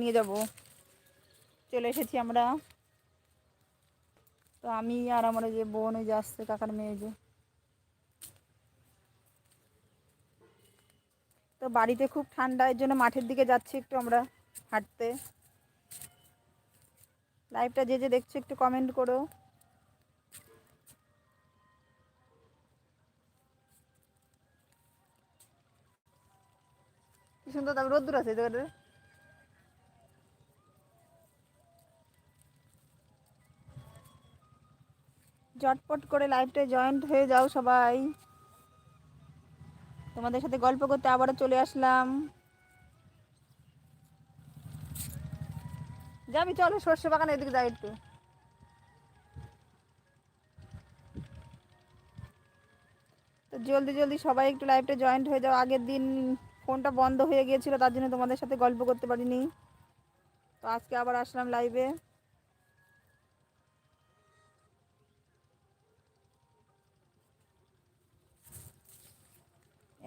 নিয়ে যাব। চলে এসেছি আমরা। তো আমি আর আমার যে বোন ওই যে আসছে কাকার মেয়ে যে। তো বাড়িতে খুব ঠান্ডা, এর জন্য মাঠের দিকে যাচ্ছি একটু আমরা হাঁটতে। লাইভটা যে যে দেখছ একটু কমেন্ট করো। সুন্দর তারপর রোদ্দুর আছে এই জায়গাটায় ঝটপট করে লাইভটায় জয়েন্ট হয়ে যাও সবাই। তোমাদের সাথে গল্প করতে আবারও চলে আসলাম। যাবি, চলো, সর্ষে বাগান এদিকে যাই একটু। তো জলদি জলদি সবাই একটু লাইভটা জয়েন্ট হয়ে যাও। আগের দিন ফোনটা বন্ধ হয়ে গিয়েছিল, তার জন্য তোমাদের সাথে গল্প করতে পারিনি। তো আজকে আবার আসলাম লাইভে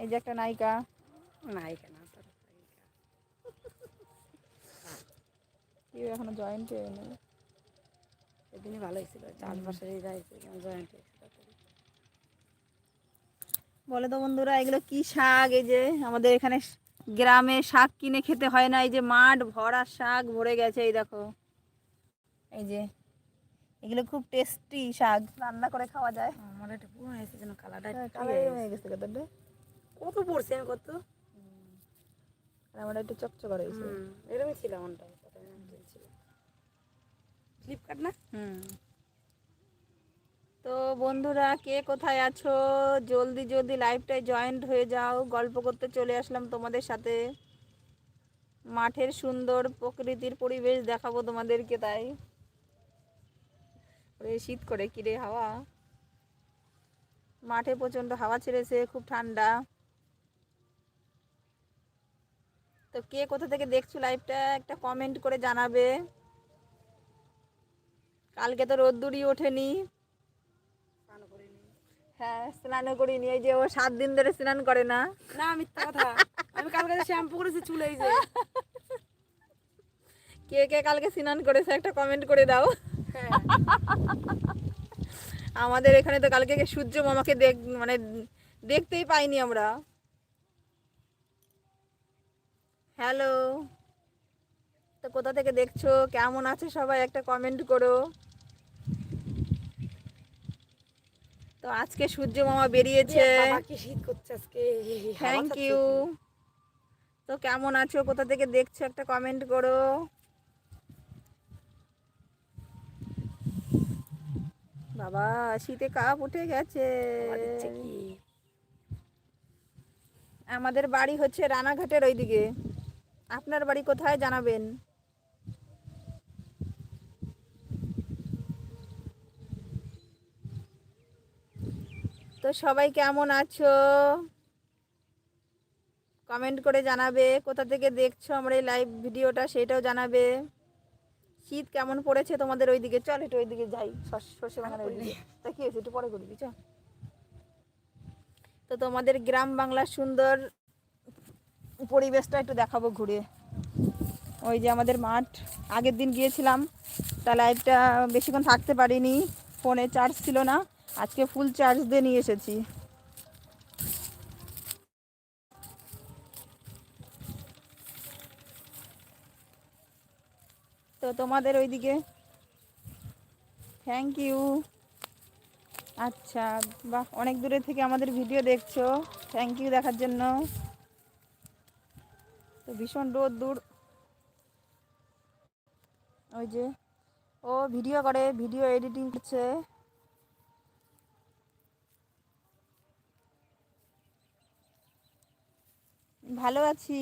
এই যে একটা নায়িকা। নায়িকা না কেউ এখনও জয়েন্ট হয়ে নেই। সেদিনই ভালো হয়েছিল চার বছরই যাইছে জয়েন্ট হয়েছিল বলে তো বন্ধুরা এগুলো কি শাক? এই যে আমাদের এখানে গ্রামে শাক কিনে খেতে হয় না এই যে মাঠ ভরা শাক ভরে গেছে এই দেখো। এই যে এগুলো খুব টেস্টি শাক রান্না করে খাওয়া যায়। আমার একটা পুরো হয়েছে যেন কালারটা হ্যাঁ, একটু কালারই হয়ে গেছে। কতটা কত পড়ছে আমি কত? আর আমার একটু চকচক রয়েছে এরকমই ছিল আমারটা ফ্লিপকার্ট না? হুম। তো বন্ধুরা কে কোথায় আছো? জলদি জলদি লাইভটায় জয়েন্ট হয়ে যাও। গল্প করতে চলে আসলাম তোমাদের সাথে। মাঠের সুন্দর প্রকৃতির পরিবেশ দেখাবো তোমাদেরকে তাই। শীত করে কিরে হাওয়া। মাঠে প্রচণ্ড হাওয়া ছেড়েছে খুব ঠান্ডা। তো কে কোথা থেকে দেখছ লাইভটা একটা কমেন্ট করে জানাবে। কালকে তো রোদ্দুরই ওঠেনি। হ্যাঁ স্নানও করিনি এই যে ও সাত দিন ধরে স্নান করে না। না মিথ্যা কথা। আমি কালকে শ্যাম্পু করেছি চুলে এই যে। কে কে কালকে স্নান করেছে একটা কমেন্ট করে দাও। হ্যাঁ। আমাদের এখানে তো কালকে সূর্য মামাকে দেখ মানে দেখতেই পাইনি আমরা। হ্যালো। তো কোথা থেকে দেখছ? কেমন আছে সবাই? একটা কমেন্ট করো। তো আজকে সূর্য মামা বেরিয়েছে। থ্যাংক ইউ তো কেমন আছো? কোথা থেকে দেখছ? একটা কমেন্ট করো। বাবা শীতে কাপ উঠে গেছে। আমাদের বাড়ি হচ্ছে রানাঘাটের ওইদিকে। আপনার বাড়ি কোথায় জানাবেন? তো সবাই কেমন আছো? কমেন্ট করে জানাবে। কোথা থেকে দেখছ আমার এই লাইভ ভিডিওটা সেটাও জানাবে। শীত কেমন পড়েছে তোমাদের ওইদিকে? চল একটু ওইদিকে যাই। সর্ষে ওইদিকে। তা কি হয়েছে? একটু পরে করবি চ তো তোমাদের গ্রাম বাংলার সুন্দর পরিবেশটা একটু দেখাবো ঘুরে। ওই যে আমাদের মাঠ, আগের দিন গিয়েছিলাম, তা লাইভটা বেশিক্ষণ থাকতে পারিনি, ফোনে চার্জ ছিল না, আজকে ফুল চার্জ দিয়ে নিয়ে এসেছি। তো তোমাদের ওইদিকে? থ্যাংক ইউ আচ্ছা বাহ, অনেক দূরে থেকে আমাদের ভিডিও দেখছ। থ্যাংক ইউ দেখার জন্য। তো ভীষণ রোদ দূর। ওই যে, ও ভিডিও করে, ভিডিও এডিটিং করছে। ভালো আছি।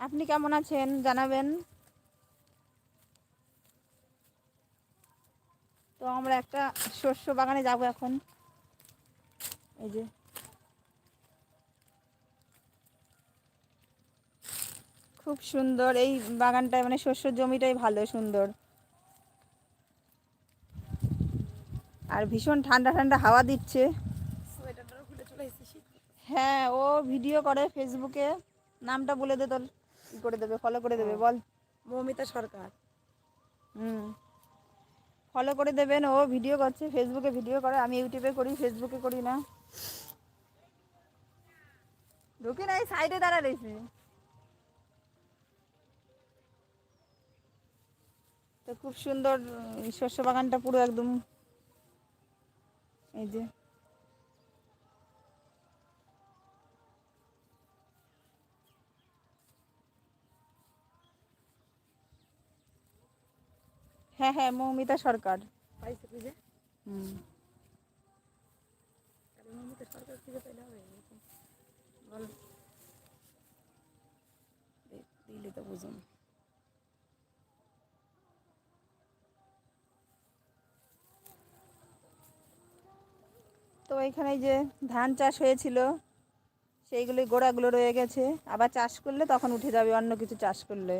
আপনি কেমন আছেন? জানাবেন। তো আমরা একটা শস্য বাগানে যাব এখন। এই যে খুব সুন্দর। এই বাগানটায় মানে শস্য জমিটাই ভালো সুন্দর। আর ভীষণ ঠান্ডা ঠান্ডা হাওয়া দিচ্ছে। হ্যাঁ ও ভিডিও করে ফেসবুকে। নামটা বলে দে তোর করে দেবে ফলো করে দেবে বল। মৌমিতা সরকার। হুম। ফলো করে দেবেন ও ভিডিও করছে ফেসবুকে ভিডিও করে। আমি ইউটিউবে করি ফেসবুকে করি না। ঢুকি না এই সাইডে দাঁড়া রয়েছে তো খুব সুন্দর শস্য বাগানটা পুরো একদম এই যে। হ্যাঁ হ্যাঁ মৌমিতা সরকার। পাইছে খুঁজে হুম। তাহলে মৌমিতা সরকার খুঁজে পেলে হবে বল। দিলে তো বুঝুন। তো এখানে যে ধান চাষ হয়েছিল সেইগুলি গোড়াগুলো রয়ে গেছে। আবার চাষ করলে তখন উঠে যাবে, অন্য কিছু চাষ করলে।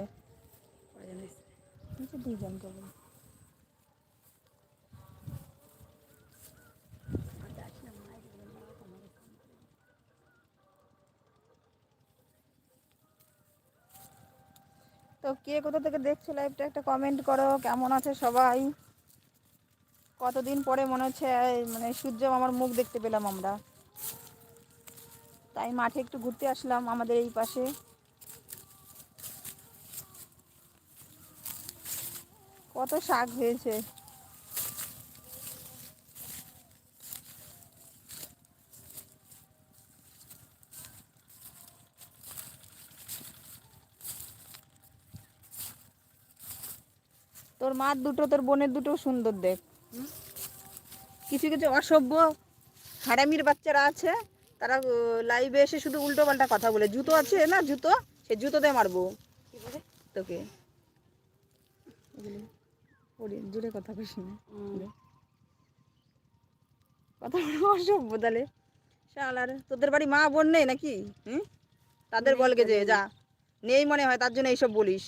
তো কে কোথা থেকে দেখছ লাইভটা একটা কমেন্ট করো, কেমন আছে সবাই? কতদিন পরে মনে হচ্ছে মানে সূর্য আমার মুখ দেখতে পেলাম আমরা। তাই মাঠে একটু ঘুরতে আসলাম আমাদের এই পাশে। কত শাক হয়েছে। তোর মার দুটো, তোর বোনের দুটো সুন্দর দেখ। কিছু কিছু অসভ্য হারামির বাচ্চারা আছে তারা লাইভে এসে শুধু উল্টো পাল্টা কথা বলে। জুতো আছে না জুতো? সে জুতোতে মারবো। তোকে। জোরে কথা কইস না। কথা অসভ্য তাহলে। শালার তোদের বাড়ি মা বোন নেই নাকি? হুম? তাদের বলকে যে যা। নেই মনে হয় তার জন্য এইসব বলিস।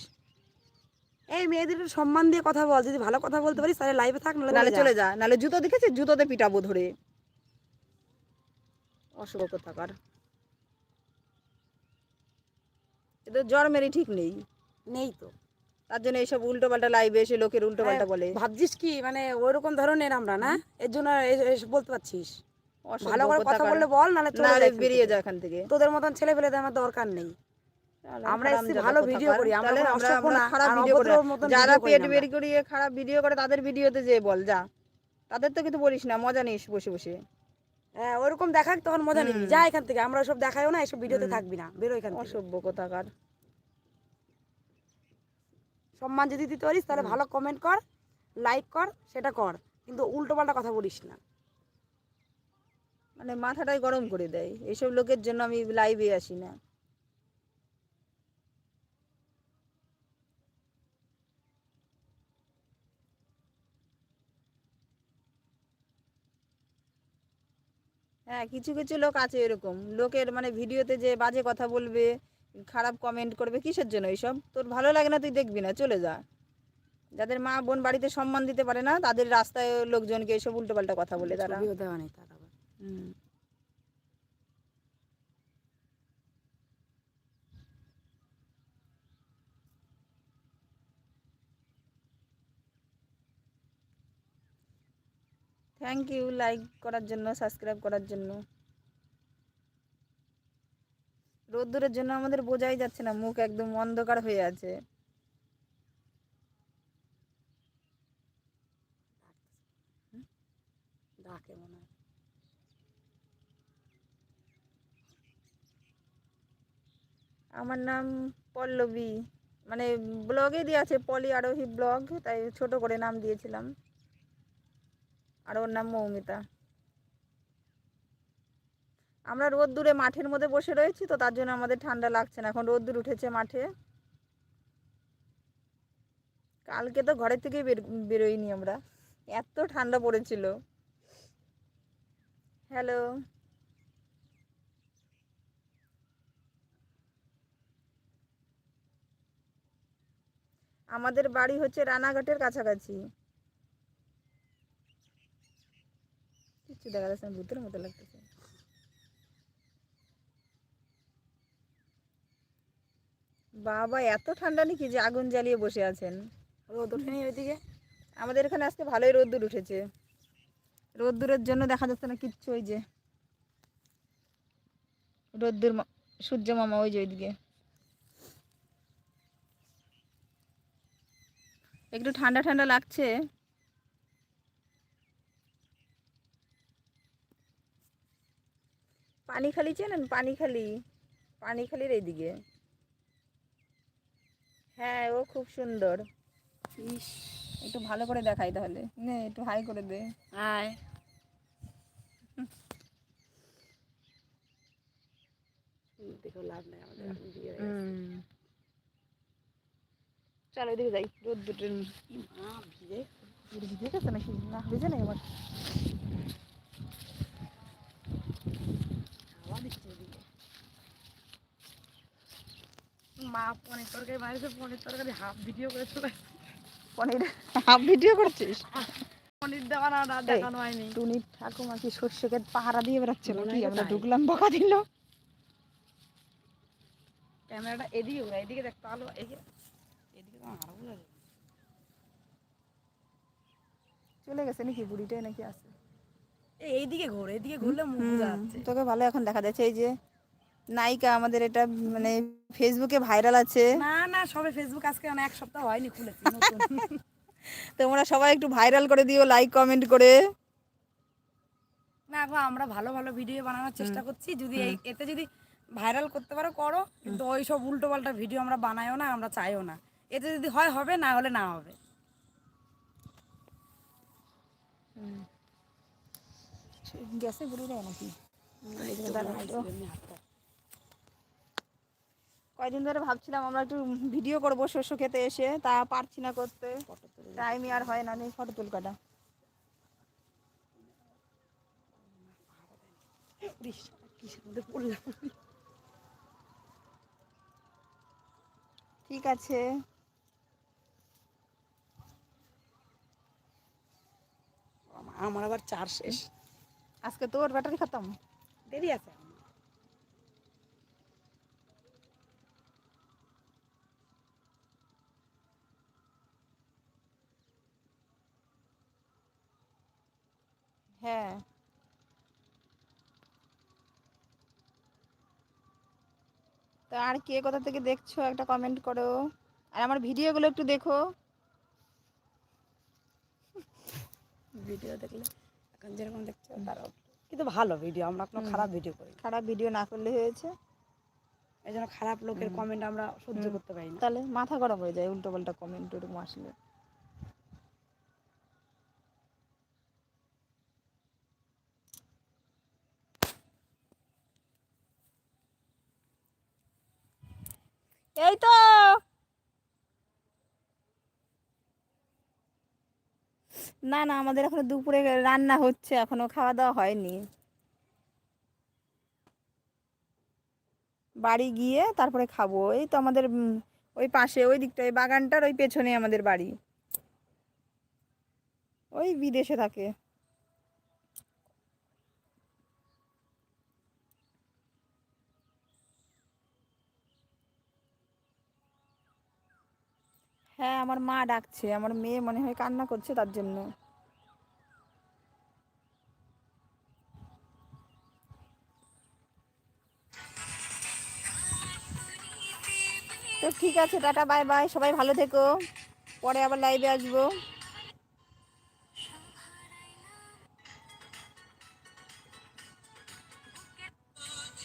এই মেয়েদের সম্মান দিয়ে কথা বল যদি ভালো কথা বলতে পারিস তাহলে লাইভে থাক নাহলে চলে যা। নালে জুতো দেখেছিস? জুতোতে পিটাবো ধরে। অশুভ কথাকার। এদের জ্বর মেরে ঠিক নেই। নেই তো। তার জন্য এইসব উল্টো পাল্টা লাইভে এসে লোকের উল্টো পাল্টা বলে। ভাবছিস কি মানে ওইরকম ধরনের আমরা না? এর জন্য বলতে পারছিস। ভালো করে কথা বললে বল নাহলে নাহলে বেরিয়ে। যা এখান থেকে। তোদের মতন ছেলে পেলেদের আমার দরকার নেই। আমরা হারামজাদা ভালো ভিডিও করি, আমরা খারাপ ভিডিও করি যারা পেট বের করিয়ে খারাপ ভিডিও করে তাদের ভিডিওতে যে বল যা। তাদের তো বলিস না মজা নিস বসে বসে। হ্যাঁ ওরকম দেখাক তখন মজা নিবি। যা এখান থেকে আমরা সব দেখাইও না এসব ভিডিওতে থাকবি না। বেরো এখান থেকে। অসভ্য কোথাকার। সম্মান যদি দিতে পারিস তাহলে ভালো কমেন্ট কর লাইক কর সেটা কর। কিন্তু উল্টো পাল্টা কথা বলিস না। মানে মাথাটাই গরম করে দেয়। এইসব লোকের জন্য আমি লাইভে আসি না। হ্যাঁ কিছু কিছু লোক আছে এরকম। লোকের মানে ভিডিওতে যে বাজে কথা বলবে খারাপ কমেন্ট করবে কিসের জন্য এইসব? তোর ভালো লাগে না তুই দেখবি না চলে যা। যাদের মা বোন বাড়িতে সম্মান দিতে পারে না তাদের রাস্তায় লোকজনকে এইসব উল্টোপাল্টা কথা বলে তারা ছবিও দেওয়া নেই তার আবার হুম থ্যাংক ইউ লাইক করার জন্য সাবস্ক্রাইব করার জন্য। রোদ্দুরের জন্য আমাদের বোঝাই যাচ্ছে না, মুখ একদম অন্ধকার হয়ে আছে। আমার নাম পল্লবী। মানে ব্লগে দিয়ে আছে, পলি আরোহী ব্লগ তাই ছোট করে নাম দিয়েছিলাম। আর ওর নাম মৌমিতা। আমরা রোদ্দুরে মাঠের মধ্যে বসে রয়েছি তো তার জন্য আমাদের ঠান্ডা লাগছে না। এখন রোদ্দুর উঠেছে মাঠে। কালকে তো ঘরের থেকে বের, বেরোইনি আমরা। এত ঠান্ডা পড়েছিল। হ্যালো। আমাদের বাড়ি হচ্ছে রানাঘাটের কাছাকাছি। কিছু দেখা যাচ্ছে না, ভূতের মতো লাগতেছে। বাবা, এত ঠান্ডা নাকি যে আগুন জ্বালিয়ে বসে আছেন। রোদ ওঠেনি ওইদিকে। আমাদের এখানে আজকে ভালোই রোদ্দুর উঠেছে। রোদ্দুরের জন্য দেখা যাচ্ছে না কিচ্ছু ওই যে। রোদ্দুর সূর্য মামা ওই যে ওইদিকে। একটু ঠান্ডা ঠান্ডা লাগছে। পানি খালি চেনেন? পানি খালি পানি খালির এইদিকে। হ্যাঁ ও খুব সুন্দর। ইস। একটু ভালো করে দেখাই তাহলে। নে একটু হাই করে দে। দেখো লাভ নেই আমাদের এখন বিয়ে হয়ে গেছে। চলো এদিকে যাই রোদ দুটো কি মা ভিজে। ভিজে গেছে নাকি? না ভিজে নাই আমার হাওয়া দিচ্ছে ওদিকে মা পনির তরকারি বাড়িতে পনির তরকারি হাফ ভিডিও করে চলে পনির? হাফ ভিডিও করছিস? পনির দেওয়া না না দেখানো হয়নি। টুনি ঠাকুমা কি শস্যকে পাহারা দিয়ে আমরা ঢুকলাম বকা দিল। ক্যামেরাটা এদিকে ঘোরা এদিকে দেখতে আলো এদিকে। এদিকে তো আরও চলে গেছে নাকি? বুড়িটাই নাকি আছে? এইদিকে ঘোর এদিকে ঘুরলে মুখ যাচ্ছে। তোকে ভালো এখন দেখা যাচ্ছে এই যে নায়িকা আমাদের এটা মানে ফেসবুকে ভাইরাল আছে। না না সবে ফেসবুক আজকে মানে এক সপ্তাহ হয়নি খুলেছি তোমরা সবাই একটু ভাইরাল করে দিও লাইক কমেন্ট করে। না গো আমরা ভালো ভালো ভিডিও বানানোর চেষ্টা করছি। যদি এতে যদি ভাইরাল করতে পারো করো। কিন্তু ওই সব উল্টো পাল্টা ভিডিও আমরা বানাইও না আমরা চাইও না। এতে যদি হয় হবে না হলে না হবে। গ্যাসে দেয় নাকি কয়দিন ধরে ভাবছিলাম আমরা একটু ভিডিও করব শস্য খেতে এসে তা পারছি না করতে। টাইমই আর হয় না নেই ফটো তুলকাটা। ঠিক আছে। আমার আবার চার শেষ। আজকে তোর ব্যাটারি খতম। দেরি আছে। হ্যাঁ। তো আর কে কোথা থেকে দেখছ? একটা কমেন্ট করো। আর আমার ভিডিওগুলো একটু দেখো। ভিডিও দেখলে। যেরকম দেখছ তারাও কিন্তু ভালো ভিডিও আমরা কোনো খারাপ ভিডিও করি খারাপ ভিডিও না করলে হয়েছে। এই জন্য খারাপ লোকের কমেন্ট আমরা সহ্য করতে পারি না। তাহলে মাথা গরম হয়ে যায় উল্টো পাল্টা কমেন্ট ওরকম আসলে এই তো! না না, আমাদের এখনও দুপুরে রান্না হচ্ছে, এখনও খাওয়া দাওয়া হয়নি। বাড়ি গিয়ে তারপরে খাব। এই তো আমাদের ওই পাশে, ওই দিকটা ওই বাগানটার ওই পেছনে আমাদের বাড়ি। ওই বিদেশে থাকে। হ্যাঁ আমার মা ডাকছে। আমার মেয়ে মনে হয় কান্না করছে তার জন্য। তো ঠিক আছে, টাটা, বাই বাই। সবাই ভালো থেকো। পরে আবার লাইভে আসব।